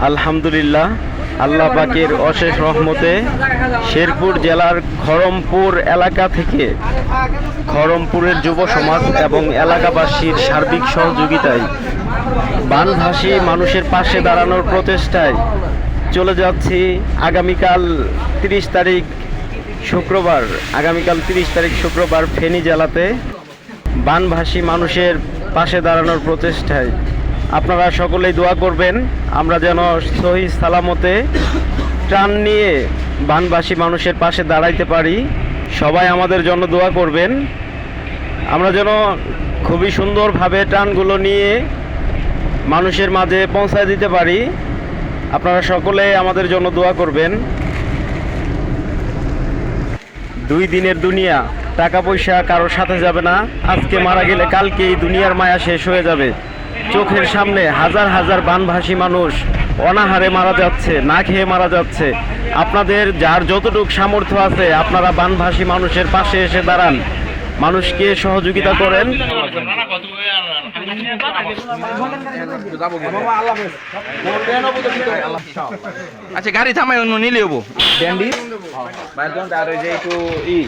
আলহামদুলিল্লাহ, আল্লাহ পাকের অশেষ রহমতে শেরপুর জেলার খড়মপুর এলাকা থেকে খড়মপুরের যুব সমাজ এবং এলাকাবাসীর সার্বিক সহযোগিতায় বানভাসী মানুষের পাশে দাঁড়ানোর প্রচেষ্টায় চলে যাচ্ছি আগামীকাল তিরিশ তারিখ শুক্রবার। আগামীকাল তিরিশ তারিখ শুক্রবার ফেনী জেলাতে বানভাসী মানুষের পাশে দাঁড়ানোর প্রচেষ্টায় আপনারা সকলেই দোয়া করবেন, আমরা যেন সহি সালামতে ত্রাণ নিয়ে বানবাসী মানুষের পাশে দাঁড়াইতে পারি। সবাই আমাদের জন্য দোয়া করবেন। আমরা যেন খুবই সুন্দরভাবে ত্রাণগুলো নিয়ে মানুষের মাঝে পৌঁছায় দিতে পারি। আপনারা সকলে আমাদের জন্য দোয়া করবেন। দুই দিনের দুনিয়া, টাকা পয়সা কারোর সাথে যাবে না। আজকে মারা গেলে কালকে এই দুনিয়ার মায়া শেষ হয়ে যাবে। চোখের সামনে হাজার হাজার বানভাসী মানুষ অনাহারে মারা যাচ্ছে না খেয়ে মারা যাচ্ছে। আপনাদের যার যতটুকু সামর্থ্য আছে আপনারা বানভাসী মানুষের পাশে এসে দাঁড়ান। মানুষকে সহযোগিতা করেন। আচ্ছা গাড়ি থামাই অন্য নিলে হব। ব্যান্ডি? আর ওই যে একটু ই।